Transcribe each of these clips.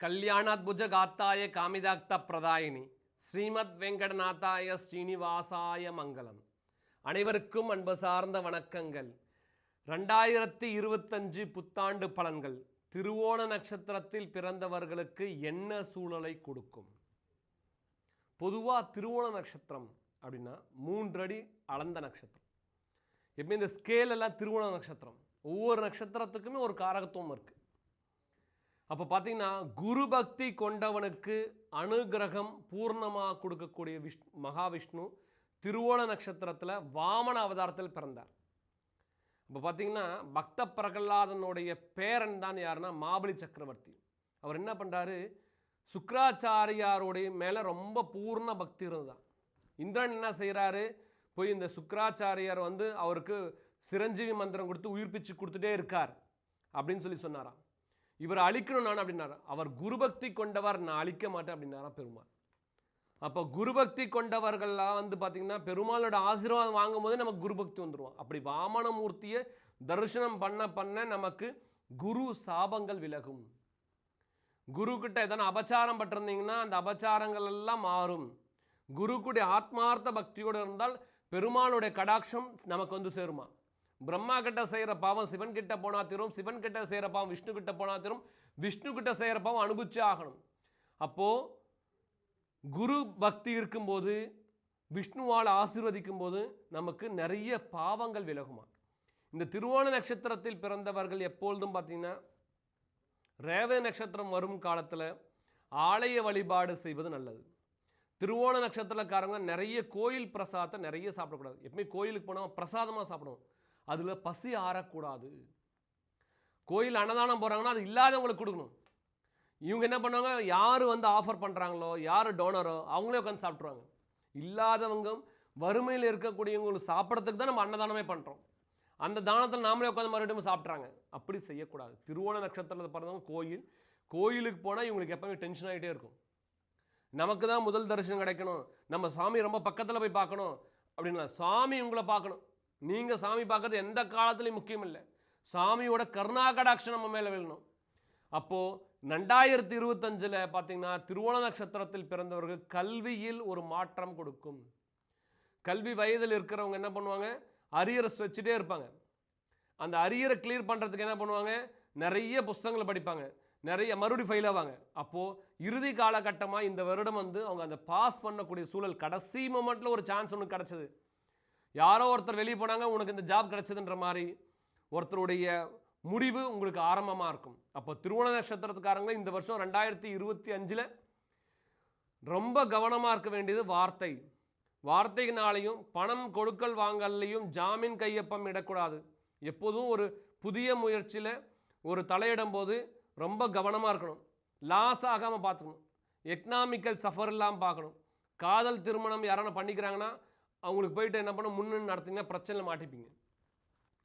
கல்யாணாத்புஜ காத்தாய காமிதாக்த பிரதாயினி ஸ்ரீமத் வெங்கடநாத்தாய ஸ்ரீனிவாசாய மங்களம் அனைவருக்கும் அன்பு சார்ந்த வணக்கங்கள் ரெண்டாயிரத்தி இருபத்தஞ்சு புத்தாண்டு பலன்கள் திருவோண நட்சத்திரத்தில் பிறந்தவர்களுக்கு என்ன சூழலை கொடுக்கும் பொதுவாக திருவோண நட்சத்திரம் அப்படின்னா மூன்றடி அளந்த நட்சத்திரம் எப்பயும் இந்த ஸ்கேல் எல்லாம் திருவோண நட்சத்திரம் ஒவ்வொரு நட்சத்திரத்துக்குமே ஒரு காரகத்துவம் இருக்குது அப்போ பார்த்தீங்கன்னா குரு பக்தி கொண்டவனுக்கு அனுகிரகம் பூர்ணமாக கொடுக்கக்கூடிய விஷ்ணு மகாவிஷ்ணு திருவோண நட்சத்திரத்தில் வாமன அவதாரத்தில் பிறந்தார். இப்போ பார்த்தீங்கன்னா பக்த பிரகலாதனுடைய பேரன் தான் யாருன்னா மாபலி சக்கரவர்த்தி. அவர் என்ன பண்ணுறாரு சுக்கராச்சாரியாருடைய மேலே ரொம்ப பூர்ண பக்தி இருந்தான் இந்திரன் என்ன செய்கிறாரு போய் இந்த சுக்ராச்சாரியார் வந்து அவருக்கு சிரஞ்சீவி மந்திரம் கொடுத்து உயிர்ப்பிச்சு கொடுத்துட்டே இருக்கார் அப்படின்னு சொல்லி சொன்னாராம். இவர் அழிக்கணும் நான் அப்படின்னாரா? அவர் குருபக்தி கொண்டவர் நான் அழிக்க மாட்டேன் அப்படின்னாரா பெருமாள். அப்போ குருபக்தி கொண்டவர்கள்லாம் வந்து பார்த்திங்கன்னா பெருமாளோட ஆசீர்வாதம் வாங்கும்போது நமக்கு குருபக்தி வந்துடுவோம் அப்படி வாமனமூர்த்தியை தரிசனம் பண்ண பண்ண நமக்கு குரு சாபங்கள் விலகும். குரு கிட்ட எதனா அபச்சாரம் பட்டிருந்தீங்கன்னா அந்த அபச்சாரங்கள் எல்லாம் மாறும். குருக்குடைய ஆத்மார்த்த பக்தியோடு இருந்தால் பெருமாளுடைய கடாட்சம் நமக்கு வந்து சேருமா? பிரம்மா கிட்ட செய்கிற பாவம் சிவன் கிட்ட போனா தீரும் சிவன் கிட்ட செய்கிற பாவம் விஷ்ணு கிட்ட போனா தீரும் விஷ்ணு கிட்ட செய்கிற பாவம் அனுபவிச்சு ஆகணும். அப்போது குரு பக்தி இருக்கும்போது விஷ்ணுவால் ஆசீர்வதிக்கும் போது நமக்கு நிறைய பாவங்கள் விலகுமா? இந்த திருவோண நட்சத்திரத்தில் பிறந்தவர்கள் எப்பொழுதும் பார்த்தீங்கன்னா ரேவ நட்சத்திரம் வரும் காலத்தில் ஆலய வழிபாடு செய்வது நல்லது. திருவோண நட்சத்திரக்காரங்க நிறைய கோயில் பிரசாதத்தை நிறைய சாப்பிடக்கூடாது. எப்பவுமே கோயிலுக்கு போனால் பிரசாதமாக சாப்பிடுவோம். அதில் பசி ஆறக்கூடாது. கோயில் அன்னதானம் போகிறாங்கன்னா அது இல்லாதவங்களுக்கு கொடுக்கணும். இவங்க என்ன பண்ணுவாங்க? யார் வந்து ஆஃபர் பண்ணுறாங்களோ யார் டோனரோ அவங்களே உட்காந்து சாப்பிட்ருவாங்க இல்லாதவங்க வறுமையில் இருக்கக்கூடியவங்களுக்கு சாப்பிட்றதுக்கு தான் நம்ம அன்னதானமே பண்ணுறோம் அந்த தானத்தில் நாமளே உட்காந்து மறுபடியும் சாப்பிட்றாங்க அப்படி செய்யக்கூடாது. திருவோண நட்சத்திரத்தில் பிறந்தவங்க கோயில் கோயிலுக்கு போனால் இவங்களுக்கு எப்போவுமே டென்ஷன் ஆகிட்டே இருக்கும். நமக்கு தான் முதல் தரிசனம் கிடைக்கணும். நம்ம சாமி ரொம்ப பக்கத்தில் போய் பார்க்கணும். அப்படின்னா சாமி உங்களை பார்க்கணும். நீங்கள் சாமி பார்க்கறது எந்த காலத்துலையும் முக்கியம் இல்லை சாமியோட கருணாகடாட்சம் நம்ம மேலே விழணும். அப்போது ரெண்டாயிரத்தி இருபத்தஞ்சில் பார்த்தீங்கன்னா திருவோண நட்சத்திரத்தில் பிறந்தவர்கள் கல்வியில் ஒரு மாற்றம் கொடுக்கும். கல்வி வயதில் இருக்கிறவங்க என்ன பண்ணுவாங்க? அரியரஸ் வச்சுட்டே இருப்பாங்க. அந்த அரியரை கிளியர் பண்ணுறதுக்கு என்ன பண்ணுவாங்க? நிறைய புஸ்தகங்களை படிப்பாங்க. நிறைய மறுபடி ஃபெயில் ஆவாங்க அப்போது இறுதி காலகட்டமாக இந்த வருடம் வந்து அவங்க அந்த பாஸ் பண்ணக்கூடிய சூழல் கடைசி மொமெண்ட்டில் ஒரு சான்ஸ் ஒன்று கிடச்சிது. யாரோ ஒருத்தர் வெளியே போனாங்க உனக்கு இந்த ஜாப் கிடச்சதுன்ற மாதிரி ஒருத்தருடைய முடிவு உங்களுக்கு ஆரம்பமாக இருக்கும். அப்போ திருவோண நட்சத்திரத்துக்காரங்க இந்த வருஷம் ரெண்டாயிரத்தி இருபத்தி அஞ்சில் ரொம்ப கவனமாக இருக்க வேண்டியது வார்த்தை. வார்த்தையினாலையும் பணம் கொடுக்கல் வாங்கல்லையும் ஜாமீன் கையொப்பம் இடக்கூடாது. எப்போதும் ஒரு புதிய முயற்சியில் ஒரு தலையிடும் போது ரொம்ப கவனமாக இருக்கணும். லாஸ் ஆகாமல் பார்த்துக்கணும். எக்கனாமிக்கல் சஃபர் இல்லாமல் பார்க்கணும். காதல் திருமணம் யாரான பண்ணிக்கிறாங்கன்னா அவங்களுக்கு போயிட்டு என்ன பண்ண முன்னு நடத்திங்கன்னா பிரச்சனை மாட்டிப்பீங்க.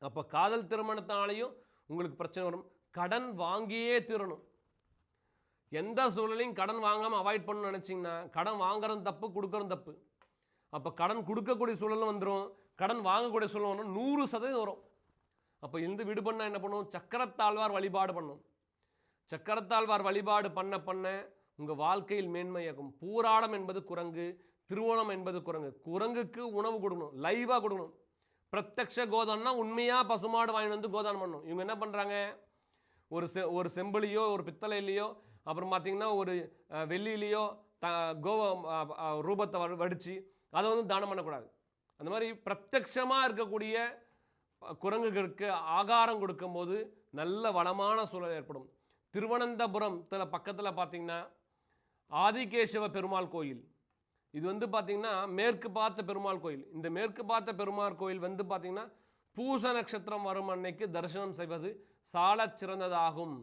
அப்போ காதல் திருமணத்தினாலையும் உங்களுக்கு பிரச்சனை வரும். கடன் வாங்கியே தீரணும். எந்த சூழலையும் கடன் வாங்காமல் அவாய்ட் பண்ணணும்னு நினச்சிங்கன்னா கடன் வாங்குறது தப்பு கொடுக்குறது தப்பு. அப்போ கடன் கொடுக்கக்கூடிய சூழலும் வந்துடும் கடன் வாங்கக்கூடிய சூழல் வரும் நூறு சதவீதம் வரும். அப்போ இருந்து விடுபண்ணால் என்ன பண்ணும்? சக்கரத்தாழ்வார் வழிபாடு பண்ணும். சக்கரத்தாழ்வார் வழிபாடு பண்ண பண்ண உங்கள் வாழ்க்கையில் மேன்மையாகும். பூராடம் என்பது குரங்கு. திருவோணம் என்பது குரங்கு. குரங்குக்கு உணவு கொடுக்கணும். லைவாக கொடுக்கணும். பிரத்யக்ஷ கோதான்னா உண்மையாக பசுமாடு வாங்கிட்டு வந்து கோதானம் பண்ணணும். இவங்க என்ன பண்ணுறாங்க ஒரு செ ஒரு செம்பிலையோ ஒரு பித்தளையிலையோ அப்புறம் பார்த்திங்கன்னா ஒரு வெள்ளியிலையோ த கோவ ரூபத்தை வ- வடித்து அதை வந்து தானம் பண்ணக்கூடாது. அந்த மாதிரி பிரத்யக்ஷமாக இருக்கக்கூடிய குரங்குகளுக்கு ஆகாரம் கொடுக்கும்போது நல்ல வளமான சூழல் ஏற்படும். திருவனந்தபுரத்தில் பக்கத்தில் பார்த்தீங்கன்னா ஆதிகேசவ பெருமாள் கோயில். இது வந்து பார்த்தீங்கன்னா மேற்கு பார்த்த பெருமாள் கோயில். இந்த மேற்கு பார்த்த பெருமாள் கோயில் வந்து பார்த்தீங்கன்னா பூச நட்சத்திரம் வரும் அன்னைக்கு தரிசனம் செய்வது சாலச் சிறந்ததாகும்